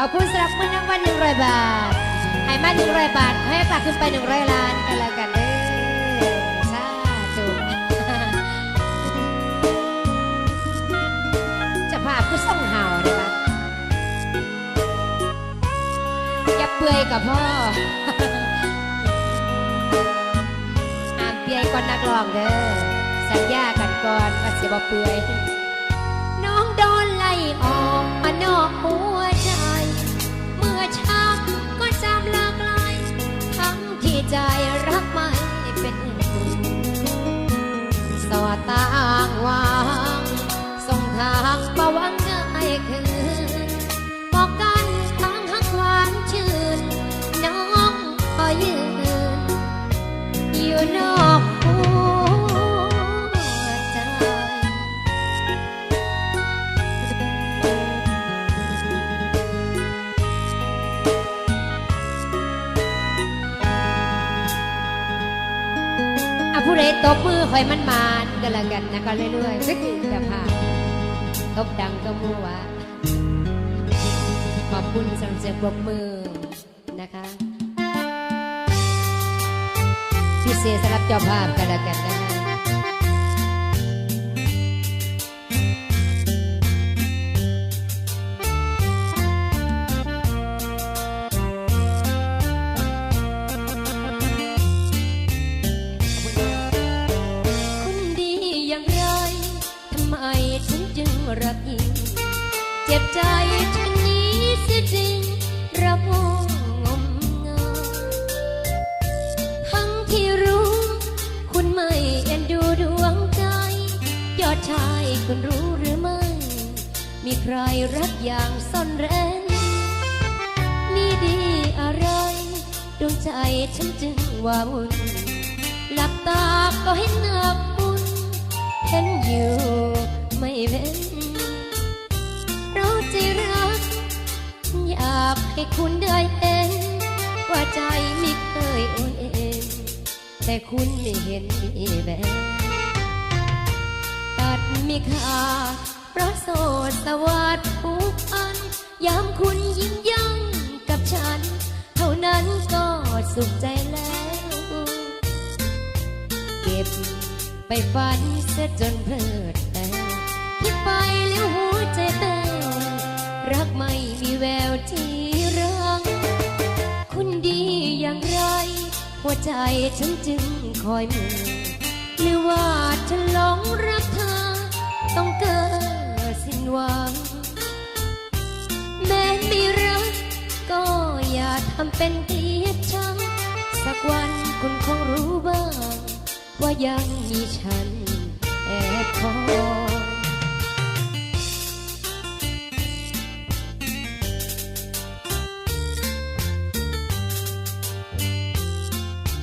ขอบคุณสำหรับเงินรางวัลหนึ่งร้อยบาท ให้มาหนึ่งร้อยบาท ให้ฝากขึ้นไปหนึ่งร้อยล้านกันแล้วกันเด้อสาธุจะภาพคือส่งเห่าเลยปะอย่าเปื่อยกับพ่อห้ามเปียก่อนนักร้องเด้อ สัญญากันก่อนว่าสิบ่เปื่อยน้องโดนไล่ออกมานอกหัว ใจรักไม่เป็นอื่นสอดตางวา ละกันนะก็เรื่อยๆสักจะผ่านตบดังก็มัวว่าขอบคุณสำหรับเสียงปรบมือนะคะพิเศษสำหรับเจ้าภาพกันละกันนะคะ คุณไม่เห็นมีแววตัดมีค่าเพราะโสดสวัสดผูกพันยามคุณยิ้มย่องกับฉัน เท่านั้นก็สุขใจแล้ว เก็บไปฝันเสียจนเพลิดแต่คิดไปแล้วหัวใจเต้นรักไม่มีแวว หัวใจฉันจึงคอยมือหรือว่าฉันหลงรักเธอ ต้องเกิดสิ้นหวัง แม้ไม่รัก ก็อย่าทำเป็นเกลียดชัง สักวันคุณคงรู้บ้าง ว่ายังมีฉันแอบคอย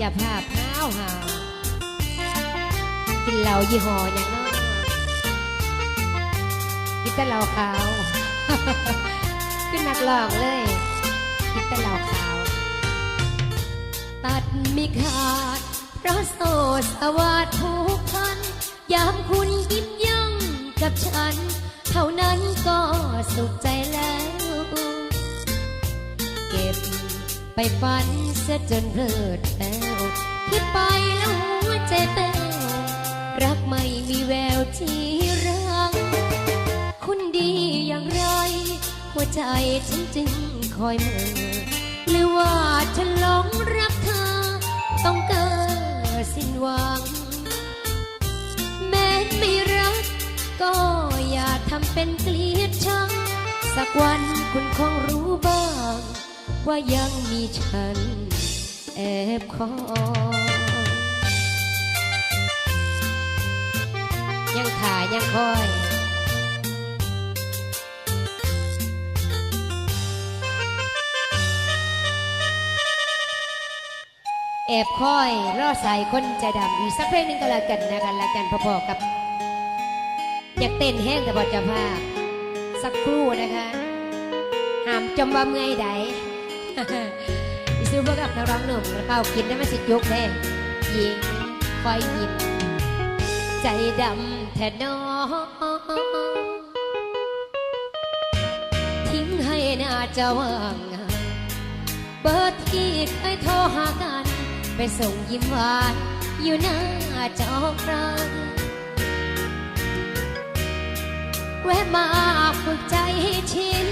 จะภาพห้าวหาวกินเหล้ายี่ห้ออย่างน้อยกินแต่เหล้าขาวขึ้นนักร้องเลย กินแต่เหล้าขาว ตัดมีขาดเพราะโสดสวัสดผูกพันยามคุณยิ้มย่งกับฉัน เท่านั้นก็สุขใจแล้ว เก็บไปฝันเสียจนเพลิดแล้ว คิดไปแล้วหัวใจเต้นรักไม่มีแววที่รังคุณดีอย่างไร หัวใจฉันจึงคอยเมื่อหรือว่าฉันหลงรักเธอ ต้องเกิดสิ้นหวัง แม้ไม่รัก ก็อย่าทำเป็นเกลียดชัง สักวันคุณคงรู้บ้าง ว่ายังมีฉันแอบคอย ยังถ่ายังคอยแอบคอยรอสายคนใจดำอีกสักเพลงหนึ่งก็แล้วกันนะกันแล้วกันพอๆกับ อยากเต้นแห้งแต่บอจะพาสักครู่นะคะห้ามจมว่าเมื่อยใดอีซื้อพวกกับนักร้องหนุ่มแล้วเข้ากินได้มาสิยกแน่ยิงคอยยิ้มใจดำ แทนน้องทิ้งให้น่าจะว่างงานเบอร์ที่เคยโทรหากัน ไปส่งยิ้มหวานอยู่หน้าจอครั้งแวะมาฝึกใจให้ชิน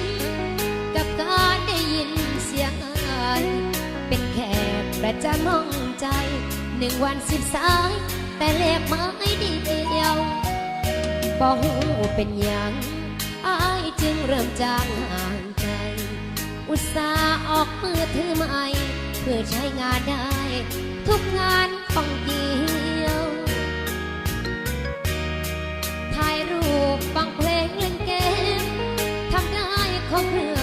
กับการได้ยินเสียงอายเป็นแขกประจำห้องใจหนึ่งวันสิบสาย แต่เลขไม้ดี บอกหูเป็นหยังอายจึงเริ่มจางห่างใจอุตส่าห์ออกมือถือใหม่เพื่อใช้งานได้ ทุกงานต้องเดียวถ่ายรูปฟังเพลงเล่นเกมทำได้ครบเครื่อง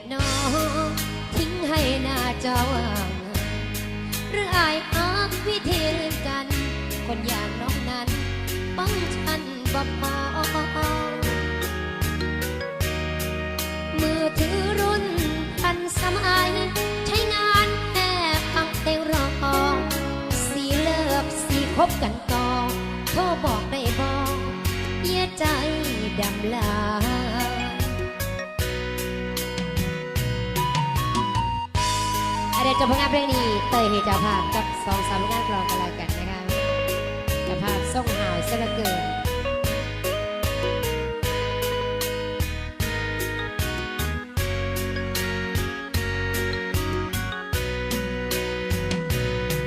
ำแท้น้องทิ้งให้หน้าจอว่างหรืออายอักวิธีลืมกัน คนอย่างน้องนั้นบังฉันบ่พอมือถือรุ่นทันสมัยใช้งานแค่ฟังเพลงรองสีเลิฟสีคบกันต่อโทรบอกได้บอกเยียใจดำลา อะไรจบผลงานเพลงนี้เตยเหตุเจ้าภาพกับสองสามงานกลองกันแล้วกันนะคะเจ้าภาพส่งหาวเสยเหลือเกิน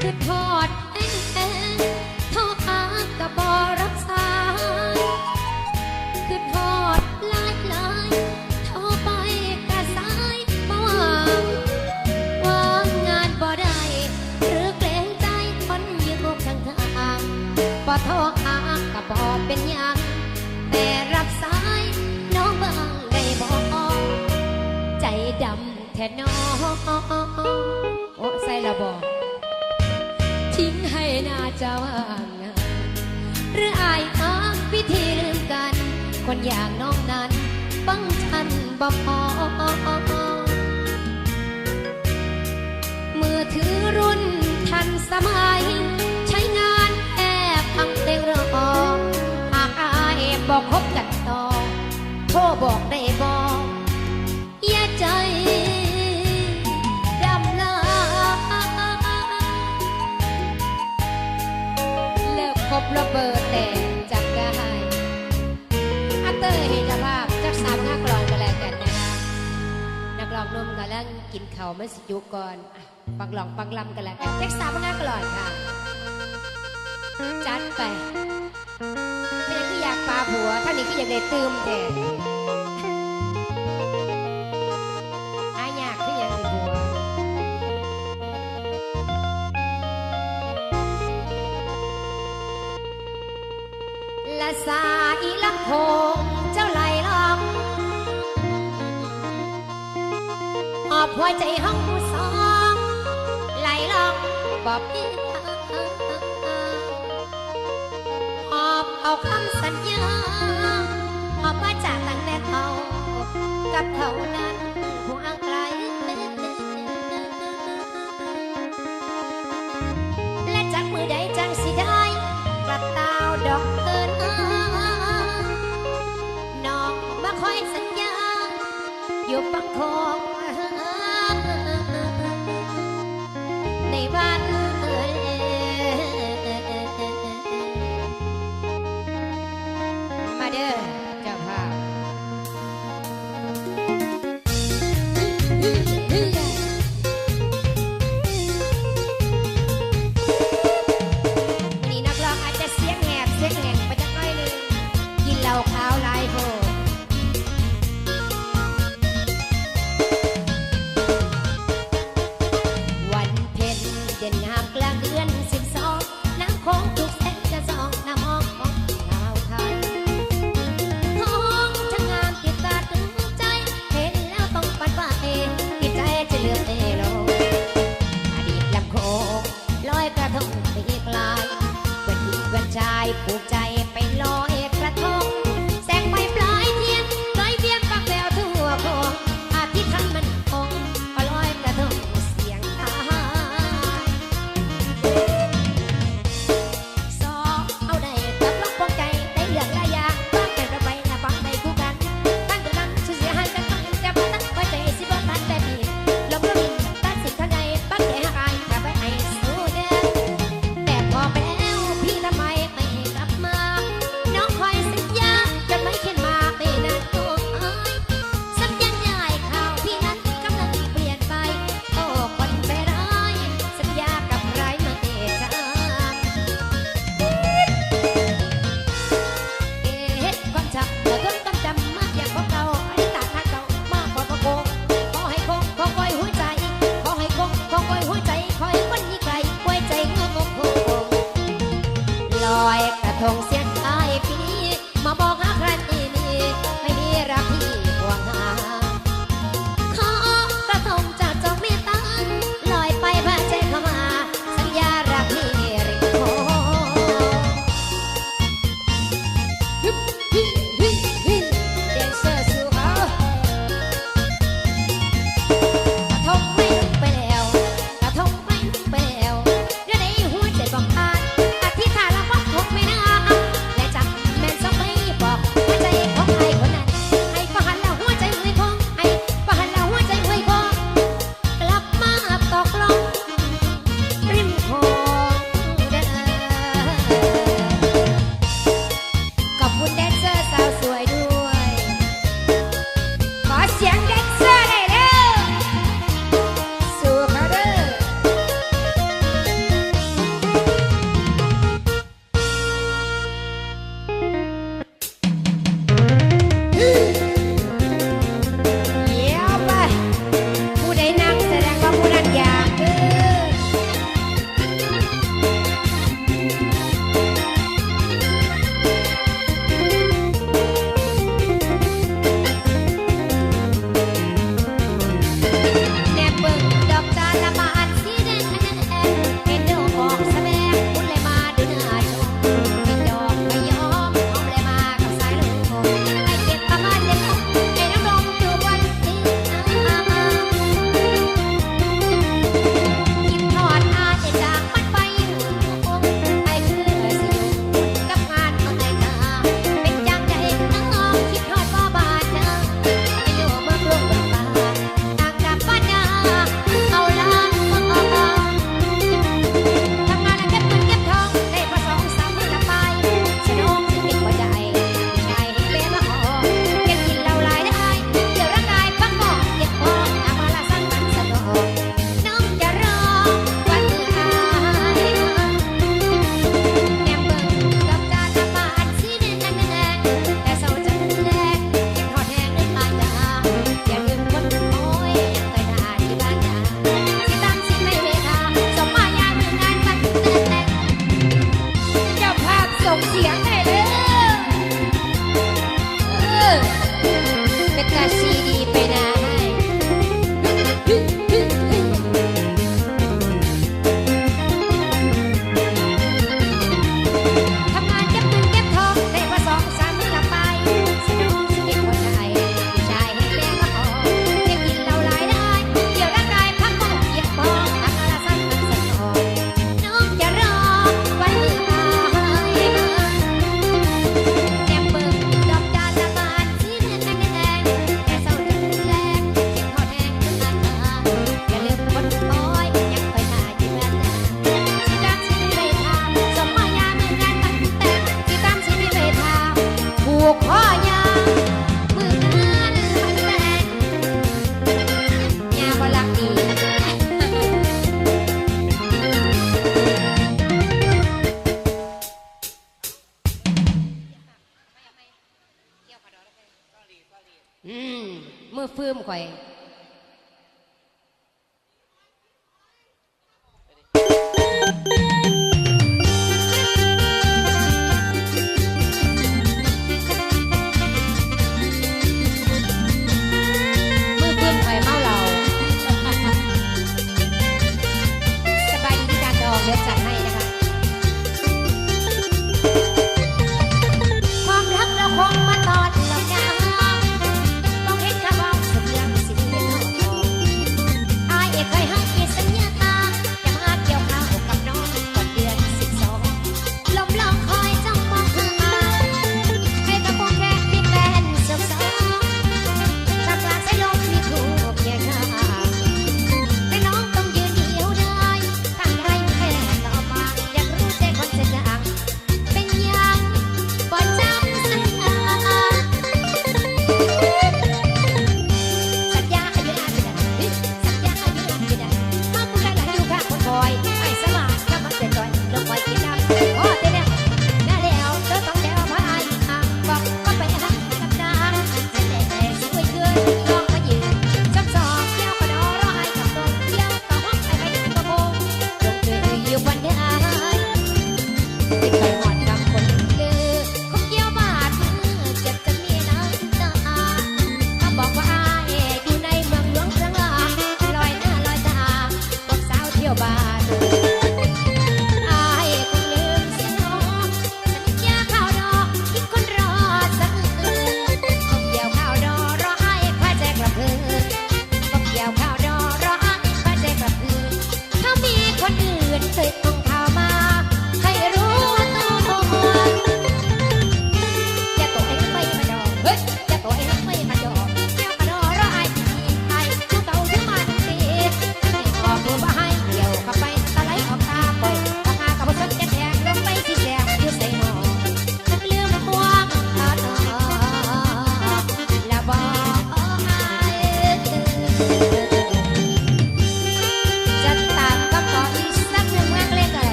คือพอ เป็นยังแต่รับสายน้องเบางได้บอกใจดำแท้น้องโอ้ใส่ละบอกทิ้งให้น่าจะว่างงานหรืออายอ้างวิธีลืมกัน คนอย่างน้องนั้นบังฉันบ่พอมือถือรุ่นทันสมัย นักร้องหนุ่มกำลังกินเข่าวไม่สิจุก่อนอะฟังหลองฟังลำกันแล้วกันจักสามงากลองค่ะ จัดไปไม่ได้คืออยากปลาผัวท่างนี้คืออยากได้ตืมแต่อายากคืออยากได้ผัว ละสายลำโพง หัวใจห้องผู้สองไหลลองบอบพี่หอบเอาคำสัญญาหอบว่าจากกันแต่เขากับเขานั้นห่วงไกลและจากมือใดจังสิได้กลับตาวดอกเอินอาน้องมาคอยสัญญาอยู่ปังคง ใ Yeah.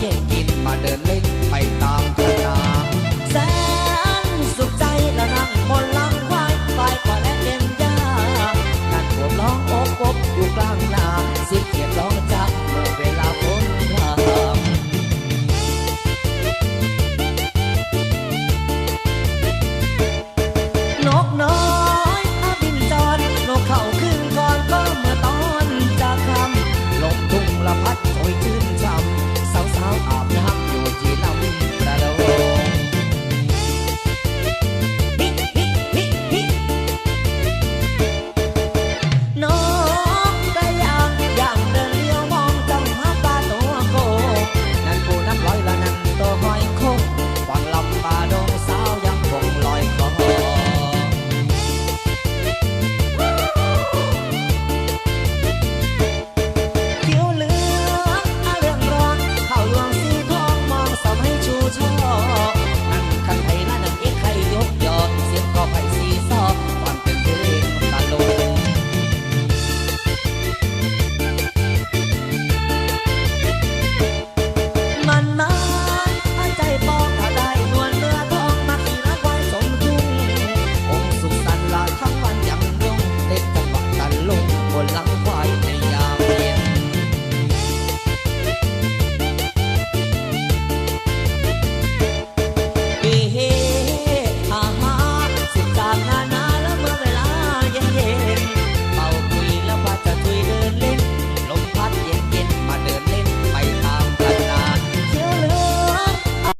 กินมาเดินเล่นไปตามทะ